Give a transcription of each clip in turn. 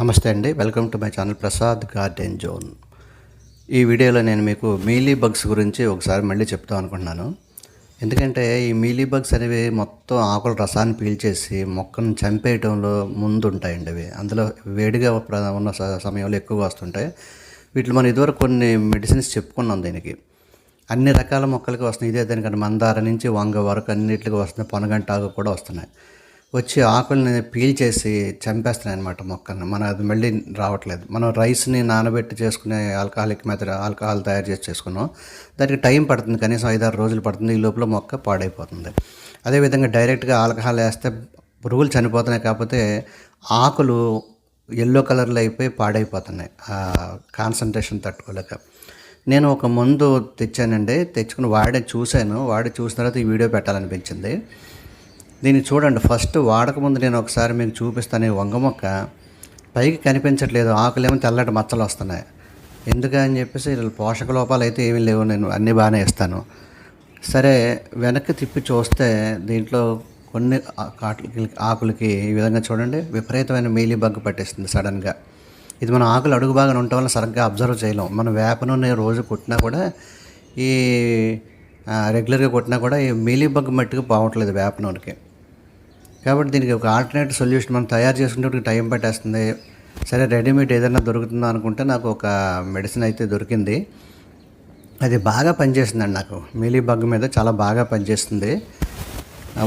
నమస్తే అండి. Welcome to my channel Prasad garden zone. ఈ వీడియోలో నేను మీకు మీలీ బగ్స్ గురించి ఒకసారి మళ్ళీ చెప్తాం అనుకుంటున్నాను. ఎందుకంటే ఈ మీలీ బగ్స్ అనేవి మొత్తం ఆకుల రసాన్ని పీల్చేసి మొక్కను చంపేయటంలో ముందు ఉంటాయండి అవి. అందులో వేడిగా ఉన్న స- సమయంలో ఎక్కువగా వస్తుంటాయి. వీటిలో మనం ఇదివరకు కొన్ని మెడిసిన్స్ చెప్పుకున్నాం దీనికి. అన్ని రకాల మొక్కలకి వస్తున్నాయి. ఇదే దానికంటే మందార నుంచి వంగ వరకు అన్నిటికి వస్తున్నాయి పొనగంట ఆకు కూడా వస్తున్నాయి. వచ్చి ఆకుల్ని పీల్చేసి చంపేస్తున్నాయి అనమాట మొక్కల్ని. మన అది మళ్ళీ రావట్లేదు. మనం రైస్ని నానబెట్టి చేసుకునే ఆల్కహాలిక్ మెథడ్ ఆల్కహాల్ తయారు చేసి చేసుకున్నాం. దానికి టైం పడుతుంది కనీసం ఐదారు రోజులు పడుతుంది ఈ లోపల మొక్క పాడైపోతుంది. అదేవిధంగా డైరెక్ట్గా ఆల్కహాల్ వేస్తే పురుగులు చనిపోతున్నాయి కాకపోతే ఆకులు ఎల్లో కలర్లో అయిపోయి పాడైపోతున్నాయి. కాన్సన్ట్రేషన్ తట్టుకోలేక. నేను ఒక మందు తెచ్చానండి. తెచ్చుకుని వాడే చూశాను. వాడి చూసిన తర్వాత ఈ వీడియో పెట్టాలనిపించింది. దీన్ని చూడండి. ఫస్ట్ వాడకముందు నేను ఒకసారి మీకు చూపిస్తాను ఈ వంగ మొక్క. పైకి కనిపించట్లేదు. ఆకులేమో తెల్లటి మచ్చలు వస్తున్నాయి. ఎందుకని చెప్పేసి పోషక లోపాలు అయితే ఏమీ లేవు. నేను అన్నీ బాగానే ఇస్తాను. సరే వెనక్కి తిప్పి చూస్తే దీంట్లో కొన్ని ఆకులకి ఈ విధంగా చూడండి. విపరీతమైన మీలీ బగ్గు పట్టేస్తుంది సడన్గా. ఇది మన ఆకులు అడుగు బాగా ఉండటం వల్ల సరిగ్గా అబ్జర్వ్ చేయలేం. మన వేప నూనె రోజు కొట్టినా కూడా ఈ రెగ్యులర్గా కొట్టినా కూడా ఈ మీలీ బగ్గు మట్టుకు బాగట్లేదు వేప నూనెకి. కాబట్టి దీనికి ఒక ఆల్టర్నేట్ సొల్యూషన్ మనం తయారు చేసుకునేటప్పుడు టైం పట్టేస్తుంది. సరే రెడీమేడ్ ఏదైనా దొరుకుతుందో అనుకుంటే నాకు ఒక మెడిసిన్ అయితే దొరికింది. అది బాగా పనిచేస్తుందండి నాకు. మీలీ బగ్ మీద చాలా బాగా పనిచేస్తుంది.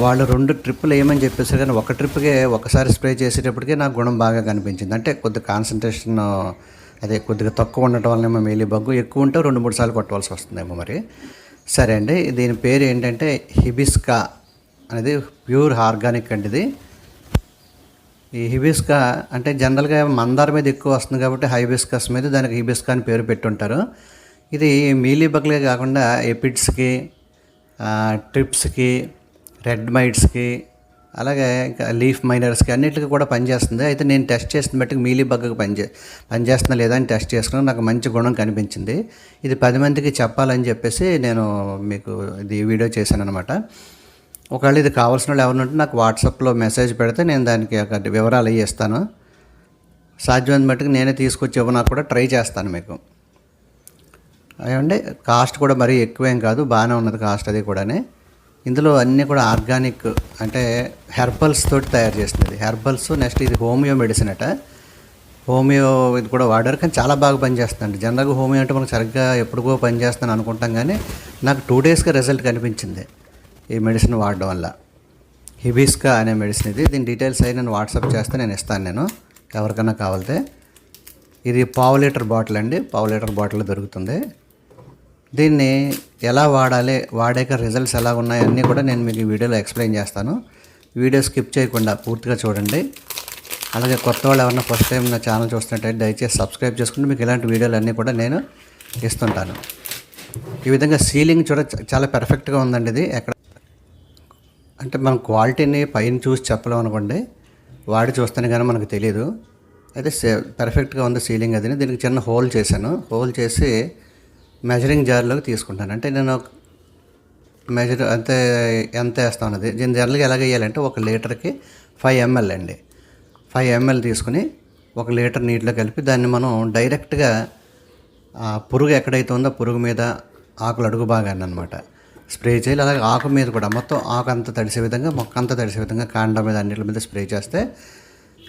వాళ్ళు రెండు ట్రిప్పులు ఏమని చెప్పేసారు కానీ ఒక ట్రిప్కే ఒకసారి స్ప్రే చేసేటప్పటికే నాకు గుణం బాగా కనిపించింది. అంటే కొద్దిగా కాన్సన్ట్రేషన్ అదే కొద్దిగా తక్కువ ఉండటం వల్లనేమో మీలీ బగ్గు ఎక్కువ ఉంటే రెండు మూడు సార్లు కొట్టవలసి వస్తుందేమో మరి. సరే అండి దీని పేరు ఏంటంటే హిబిస్కా అనేది ప్యూర్ ఆర్గానిక్ అండి ఇది. ఈ హిబిస్కా అంటే జనరల్గా మందార మీద ఎక్కువ వస్తుంది కాబట్టి హైబిస్కస్ మీద దానికి హిబిస్కా అని పేరు పెట్టుంటారు. ఇది మీలీ బగ్లే కాకుండా ఎపిడ్స్కి ట్రిప్స్కి రెడ్ మైట్స్కి అలాగే ఇంకా లీఫ్ మైనర్స్కి అన్నిటికీ కూడా పనిచేస్తుంది. అయితే నేను టెస్ట్ చేసిన బట్టి మీలీ బగ్గకు పనిచే పనిచేస్తున్నా లేదా అని టెస్ట్ చేసుకుని నాకు మంచి గుణం కనిపించింది. ఇది పది మందికి చెప్పాలని చెప్పేసి నేను మీకు ఇది వీడియో చేశాను అనమాట ఒకవేళ ఇది కావాల్సిన వాళ్ళు ఎవరినంటే నాకు వాట్సాప్లో మెసేజ్ పెడితే నేను దానికి ఒక వివరాలు అవి ఇస్తాను. సాధ్యమైన మట్టుకు నేనే తీసుకొచ్చి ఇవ్వనా కూడా ట్రై చేస్తాను మీకు. ఏమంటే కాస్ట్ కూడా మరీ ఎక్కువేం కాదు బాగానే ఉన్నది కాస్ట్ అది కూడానే. ఇందులో అన్నీ కూడా ఆర్గానిక్ అంటే హెర్బల్స్ తోటి తయారు చేస్తుంది హెర్బల్స్ నెక్స్ట్ ఇది హోమియో మెడిసిన్ అట. హోమియో ఇది కూడా వాడారు కానీ చాలా బాగా పనిచేస్తుందండి. జనరల్గా హోమియో అంటే మనకు సరిగ్గా ఎప్పుడుకో పనిచేస్తాను అనుకుంటాం కానీ నాకు టూ డేస్గా రిజల్ట్ కనిపించింది. ఈ మెడిసిన్ వాడడం వల్ల. హిబిస్కా అనే మెడిసిన్ ఇది. దీని డీటెయిల్స్ అయి నేను వాట్సాప్ చేస్తే నేను ఇస్తాను నేను. ఎవరికైనా కావాలితే. ఇది పావు లీటర్ బాటిల్ అండి. పావు లీటర్ బాటిల్ దొరుకుతుంది. దీన్ని ఎలా వాడాలి వాడాక రిజల్ట్స్ ఎలా ఉన్నాయి అన్నీ కూడా నేను మీకు ఈ వీడియోలో ఎక్స్ప్లెయిన్ చేస్తాను. వీడియో స్కిప్ చేయకుండా పూర్తిగా చూడండి. అలాగే కొత్త వాళ్ళు ఎవరైనా ఫస్ట్ టైం నా ఛానల్ చూస్తున్నట్టయితే దయచేసి సబ్స్క్రైబ్ చేసుకుంటే మీకు ఇలాంటి వీడియోలు అన్నీ కూడా నేను ఇస్తుంటాను. ఈ విధంగా సీలింగ్ చూడ చాలా పెర్ఫెక్ట్గా ఉందండి ఇది. ఎక్కడ అంటే మనం క్వాలిటీని పైన చూసి చెప్పలేం అనుకోండి వాడి చూస్తేనే కానీ మనకు తెలియదు అయితే పర్ఫెక్ట్గా ఉంది సీలింగ్ అది దీనికి చిన్న హోల్ చేశాను. హోల్ చేసి మెజరింగ్ జార్లోకి తీసుకుంటాను. అంటే నేను మెజర్ అంతే ఎంత వేస్తాను అన్నది. దీని జనరల్గా ఎలాగ వేయాలంటే ఒక లీటర్కి ఫైవ్ ఎంఎల్ అండి. ఫైవ్ ఎంఎల్ తీసుకుని ఒక లీటర్ నీటిలో కలిపి దాన్ని మనం డైరెక్ట్గా పురుగు ఎక్కడైతే ఉందో పురుగు మీద ఆకులు అడుగు భాగాన్ని అనమాట స్ప్రే చేయాలి. అలాగే ఆకు మీద కూడా మొత్తం ఆకు అంతా తడిసే విధంగా మొక్క అంతా తడిసే విధంగా కాండం మీద అన్నిటి మీద స్ప్రే చేస్తే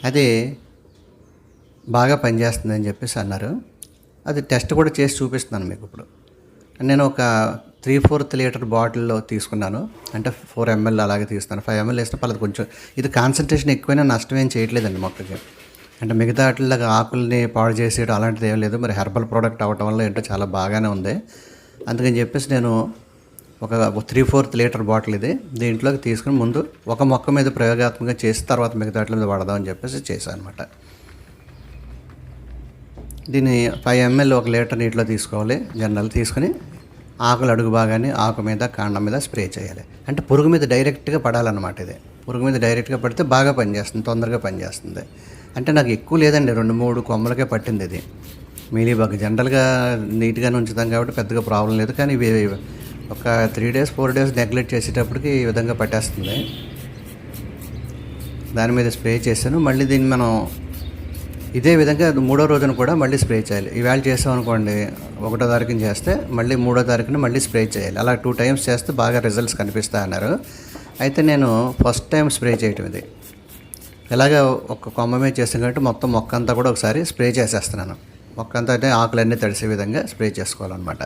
అది బాగా పనిచేస్తుంది అని చెప్పేసి అన్నారు. అది టెస్ట్ కూడా చేసి చూపిస్తున్నాను మీకు ఇప్పుడు. నేను ఒక త్రీ ఫోర్త్ లీటర్ బాటిల్లో తీసుకున్నాను. అంటే ఫోర్ ఎంఎల్ అలాగే తీస్తాను ఫైవ్ ఎంఎల్ వేస్తే పర్లేదు కొంచెం ఇది కాన్సన్ట్రేషన్ ఎక్కువైనా నష్టం ఏం చేయట్లేదండి మొక్కకి. అంటే మిగతా వాటిలాగా ఆకుల్ని పాడు చేసేయడం అలాంటిది ఏం లేదు. మరి హెర్బల్ ప్రోడక్ట్ అవ్వటం వల్ల ఏంటో చాలా బాగానే ఉంది. అందుకని చెప్పేసి నేను ఒక త్రీ ఫోర్త్ లీటర్ బాటిల్ ఇది. దీంట్లోకి తీసుకుని ముందు ఒక మొక్క మీద ప్రయోగాత్మకంగా చేసి తర్వాత మిగతా వాటి మీద వాడదామని చెప్పేసి చేశాను అనమాట దీన్ని ఫైవ్ ఎంఎల్ ఒక లీటర్ నీటిలో తీసుకోవాలి. జనరల్ తీసుకుని ఆకులు అడుగు భాగాన్ని ఆకు మీద కాండం మీద స్ప్రే చేయాలి. అంటే పురుగు మీద డైరెక్ట్గా పడాలన్నమాట ఇది. పురుగు మీద డైరెక్ట్గా పడితే బాగా పనిచేస్తుంది తొందరగా పనిచేస్తుంది. అంటే నాకు ఎక్కువ లేదండి రెండు మూడు కొమ్మలకే పట్టింది ఇది. మీలీబగ్ జనరల్గా నీట్గానే ఉంచుతాం కాబట్టి పెద్దగా ప్రాబ్లం లేదు. కానీ ఇవి ఒక three days four days neglect చేసేటప్పటికి ఈ విధంగా పట్టేస్తుంది. దాని మీద స్ప్రే చేశాను. మళ్ళీ దీన్ని మనం ఇదే విధంగా మూడో రోజున కూడా మళ్ళీ స్ప్రే చేయాలి. ఈవేళ చేసాం అనుకోండి ఒకటో తారీఖున చేస్తే మళ్ళీ మూడో తారీఖున మళ్ళీ స్ప్రే చేయాలి. అలా టూ టైమ్స్ చేస్తే బాగా రిజల్ట్స్ కనిపిస్తాయి అన్నారు. అయితే నేను ఫస్ట్ టైం స్ప్రే చేయటం ఇది. ఇలాగ ఒక కొమ్మ మీద చేసాం కాబట్టి మొత్తం మొక్క అంతా కూడా ఒకసారి స్ప్రే చేసేస్తున్నాను. మొక్క అంతా అంటే ఆకులన్నీ తడిసే విధంగా స్ప్రే చేసుకోవాలన్నమాట.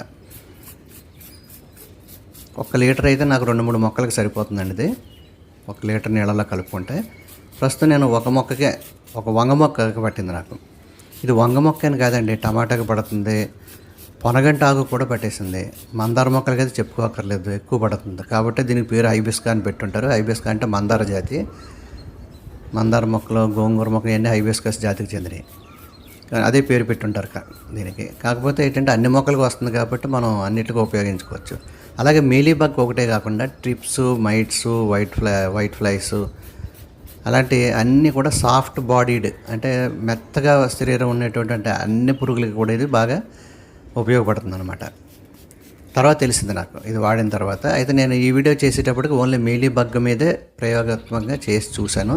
ఒక లీటర్ అయితే నాకు రెండు మూడు మొక్కలకు సరిపోతుందండి ఇది. ఒక లీటర్ నీళ్ళలో కలుపుకుంటే. ప్రస్తుతం నేను ఒక మొక్కకే ఒక వంగ మొక్కకి పట్టింది నాకు. ఇది వంగ మొక్క అని కాదండి టమాటాకి పడుతుంది. పొనగంట ఆకు కూడా పట్టేసింది. మందార మొక్కలకి అయితే చెప్పుకోకర్లేదు ఎక్కువ పడుతుంది. కాబట్టి దీనికి పేరు ఐబిస్కా అని పెట్టుంటారు. ఐబిస్కా అంటే మందార జాతి. మందార మొక్కలు గోంగూర మొక్కలు ఇవన్నీ హైబిస్కస్ జాతికి చెందినవి. అదే పేరు పెట్టుంటారు దీనికి. కాకపోతే ఏంటంటే అన్ని మొక్కలకు వస్తుంది కాబట్టి మనం అన్నిటికీ ఉపయోగించుకోవచ్చు. అలాగే మీలీ బగ్ ఒకటే కాకుండా thrips mites white fly white flies అలాంటి అన్నీ కూడా సాఫ్ట్ బాడీడ్ అంటే మెత్తగా శరీరం ఉన్నటువంటి అంటే అన్ని పురుగులకి కూడా ఇది బాగా ఉపయోగపడుతుంది అనమాట తర్వాత తెలిసింది నాకు ఇది వాడిన తర్వాత. అయితే నేను ఈ వీడియో చేసేటప్పటికి ఓన్లీ మీలీ బగ్ మీదే ప్రయోగాత్మకంగా చేసి చూశాను.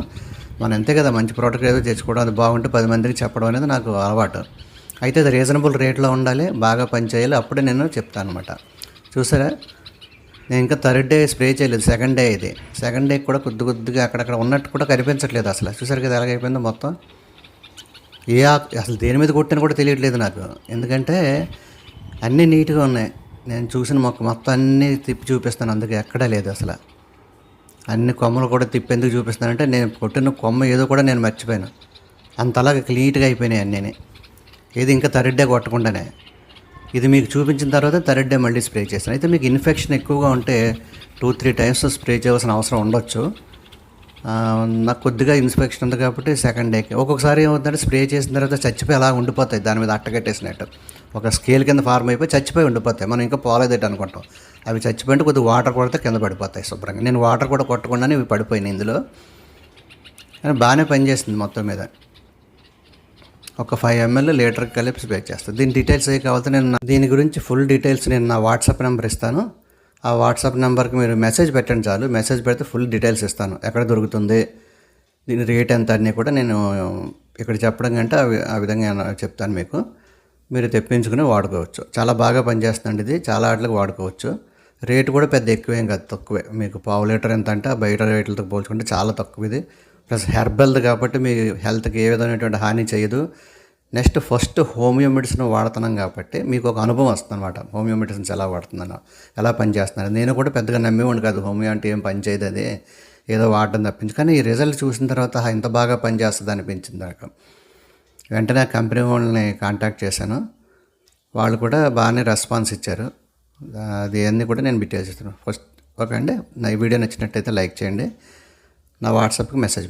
మనం అంతే కదా మంచి ప్రోడక్ట్ ఏదో తెచ్చుకోవడం అది బాగుంటే పది మందికి చెప్పడం అనేది నాకు అలవాటు. అయితే అది రీజనబుల్ రేట్లో ఉండాలి బాగా పనిచేయాలి అప్పుడే నేను చెప్తాను అనమాట చూసారా? నేను ఇంకా థర్డ్ డే స్ప్రే చేయలేదు సెకండ్ డే ఇది. సెకండ్ డే కూడా కొద్ది కొద్దిగా అక్కడక్కడ ఉన్నట్టు కూడా కనిపించట్లేదు అసలు. చూసారు కదా ఎలాగైపోయిందో మొత్తం. ఏ ఆకు అసలు దేని మీద కొట్టిన కూడా తెలియట్లేదు నాకు. ఎందుకంటే అన్నీ నీట్గా ఉన్నాయి. నేను చూసిన మొక్క మొత్తం అన్నీ తిప్పి చూపిస్తాను అందుకే ఎక్కడా లేదు అసలు. అన్ని కొమ్మలు కూడా తిప్పి ఎందుకు చూపిస్తానంటే నేను కొట్టిన కొమ్మ ఏదో కూడా నేను మర్చిపోయాను. అంతలాగా క్లీట్గా అయిపోయినాయి అన్నీ ఏది ఇంకా థర్డ్ డే కొట్టకుండానే. ఇది మీకు చూపించిన తర్వాత థర్డ్ డే మళ్ళీ స్ప్రే చేస్తాను. అయితే మీకు ఇన్ఫెక్షన్ ఎక్కువగా ఉంటే టూ త్రీ టైమ్స్ స్ప్రే చేయవలసిన అవసరం ఉండొచ్చు. నాకు కొద్దిగా ఇన్స్పెక్షన్ ఉంది కాబట్టి సెకండ్ డేకి. ఒక్కొక్కసారి ఏమవుతుందంటే స్ప్రే చేసిన తర్వాత చచ్చిపోయి అలా ఉండిపోతాయి. దాని మీద అట్టగట్టేసినట్టు. ఒక స్కేల్ కింద ఫార్మ్ అయిపోయి చచ్చిపోయి ఉండిపోతాయి. మనం ఇంకా పోలేదేట అనుకుంటాం. అవి చచ్చిపోయింటే కొద్దిగా వాటర్ కొడితే కింద పడిపోతాయి శుభ్రంగా. నేను వాటర్ కూడా కొట్టకుండానే ఇవి పడిపోయినాయి ఇందులో. కానీ బాగానే పనిచేస్తుంది మొత్తం మీద. ఒక ఫైవ్ ఎంఎల్ లీటర్ కలిపి స్ప్రే చేస్తాను దీని డీటెయిల్స్ ఏ కావాలంటే నేను దీని గురించి ఫుల్ డీటెయిల్స్ నేను నా వాట్సాప్ నెంబర్ ఇస్తాను. ఆ వాట్సాప్ నెంబర్కి మీరు మెసేజ్ పెట్టండి చాలు. మెసేజ్ పెడితే ఫుల్ డీటెయిల్స్ ఇస్తాను. ఎక్కడ దొరుకుతుంది దీని రేట్ ఎంత అన్నీ కూడా నేను ఇక్కడ చెప్పడం కంటే ఆ విధంగా చెప్తాను మీకు. మీరు తెప్పించుకుని వాడుకోవచ్చు. చాలా బాగా పనిచేస్తుందండి ఇది. చాలా వాటికి వాడుకోవచ్చు. రేటు కూడా పెద్ద ఎక్కువేం కాదు తక్కువే. మీకు పావు లీటర్ ఎంత అంటే ఆ బయట రేట్లతో పోల్చుకుంటే చాలా తక్కువ ఇది. ప్లస్ హెర్బల్ కాబట్టి మీ హెల్త్కి ఏ విధమైనటువంటి హాని చేయదు. నెక్స్ట్ ఫస్ట్ హోమియో మెడిసిన్ వాడుతున్నాం కాబట్టి మీకు ఒక అనుభవం వస్తుంది అనమాట హోమియో మెడిసిన్స్ ఎలా వాడుతున్నాను ఎలా పనిచేస్తున్నాను నేను కూడా పెద్దగా నమ్మేవాడిని కాదు. హోమియో అంటే ఏం పనిచేయదు అది. ఏదో వాడటం తప్పించి. కానీ ఈ రిజల్ట్ చూసిన తర్వాత ఇంత బాగా పనిచేస్తుంది అనిపించింది నాకు. వెంటనే ఆ కంపెనీ వాళ్ళని కాంటాక్ట్ చేశాను. వాళ్ళు కూడా బాగానే రెస్పాన్స్ ఇచ్చారు. అది అన్నీ కూడా నేను బిట్టేసేస్తాను ఫస్ట్ ఓకే అండి. నా ఈ వీడియో నచ్చినట్టయితే లైక్ చేయండి. నా వాట్సాప్కి మెసేజ్ పెట్టండి.